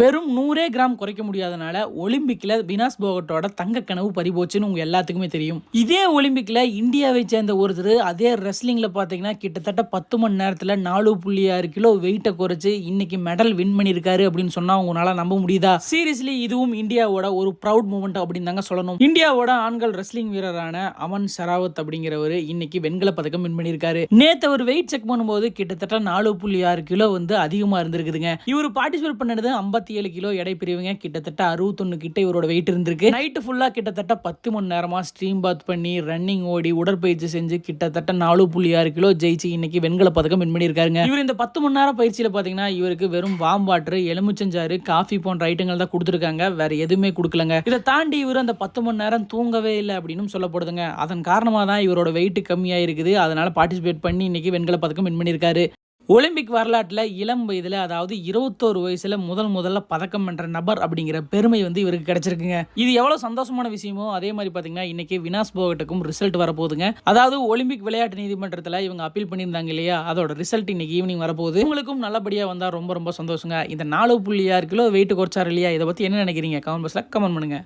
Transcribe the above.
வெறும் நூறே கிராம் குறைக்க முடியாதனால ஒலிம்பிக்ல வினாஸ் போகட்டோட தங்க கனவு பறிபோச்சுன்னு உங்க எல்லாத்துக்குமே தெரியும். இதே ஒலிம்பிக்ல இந்தியாவை சேர்ந்த ஒருத்தர் அதே ரெஸ்லிங்ல பாத்தீங்கன்னா கிட்டத்தட்ட பத்து மணி நேரத்துல நாலு புள்ளி ஆறு கிலோ வெயிட்டை குறைச்சு இன்னைக்கு மெடல் வின் பண்ணியிருக்காரு அப்படின்னு சொன்னா உங்களால நம்ப முடியுதா? சீரியஸ்லி இதுவும் இந்தியாவோட ஒரு ப்ரௌட் மூமெண்ட் அப்படின்னு தாங்க சொல்லணும். இந்தியாவோட ஆண்கள் ரெஸ்லிங் வீரரான அமன் ஷராவத் அப்படிங்கிறவர் இன்னைக்கு வெண்கல பதக்கம் வின் பண்ணியிருக்காரு. நேத்து அவர் வெயிட் செக் பண்ணும்போது கிட்டத்தட்ட நாலு புள்ளி ஆறு கிலோ வந்து அதிகமா இருந்திருக்குதுங்க. இவர் பார்ட்டிசிபேட் பண்ணது ஐம்பத்தி ஏழு கிலோ எடை பிரிவுங்க. கிட்டத்தட்ட அறுபத்தொன்னு கிட்ட இவரோட வெயிட் இருந்திருக்கு. நைட்டு ஃபுல்லாக கிட்டத்தட்ட பத்து மணி நேரமா ஸ்ட்ரீம் பாத் பண்ணி ரன்னிங் ஓடி உடற்பயிற்சி செஞ்சு கிட்டத்தட்ட நாலு புள்ளி ஆறு கிலோ ஜெயிச்சு இன்னைக்கு வெண்கல பதக்கம் வின் பண்ணியிருக்காருங்க. இவர் இந்த பத்து மணி நேரம் பயிற்சியில் பார்த்தீங்கன்னா இவருக்கு வெறும் வாம் வாட்டர் எலுமிச்சஞ்சாறு காஃபி போன்ற ஐட்டங்கள் தான் கொடுத்துருக்காங்க. வேற எதுவுமே கொடுக்கலங்க. இதை தாண்டி இவர் அந்த பத்து மணி நேரம் தூங்கவே இல்லை அப்படின்னு சொல்லப்படுதுங்க. அதன் காரணமாக தான் இவரோட வெயிட் கம்மியாக இருக்குது அதனால பார்ட்டிசிபேட் பண்ணி இன்னைக்கு வெண்கல பதக்கம் வின் பண்ணியிருக்காரு. ஒலிம்பிக் வரலாற்றில் இளம் வயதில் அதாவது இருபத்தோரு வயசுல முதல் முதல்ல பதக்கம் வென்ற நபர் அப்படிங்கிற பெருமை வந்து இவருக்கு கிடைச்சிருக்குங்க. இது எவ்வளவு சந்தோஷமான விஷயமோ அதே மாதிரி பாத்தீங்கன்னா இன்னைக்கு வினாஸ் போகட்டுக்கும் ரிசல்ட் வரப்போகுதுங்க. அதாவது ஒலிம்பிக் விளையாட்டு நீதிமன்றத்தில் இவங்க அப்பீல் பண்ணியிருந்தாங்க இல்லையா? அதோட ரிசல்ட் இன்னைக்கு ஈவினிங் வரப்போகுது. உங்களுக்கும் நல்லபடியா வந்தா ரொம்ப ரொம்ப சந்தோஷங்க. இந்த நாலு புள்ளி ஆறு கிலோ வெயிட் குறைச்சாரு இல்லையா? இதை பத்தி என்ன நினைக்கிறீங்க? கமெண்ட் பாக்ஸில் கமெண்ட் பண்ணுங்க.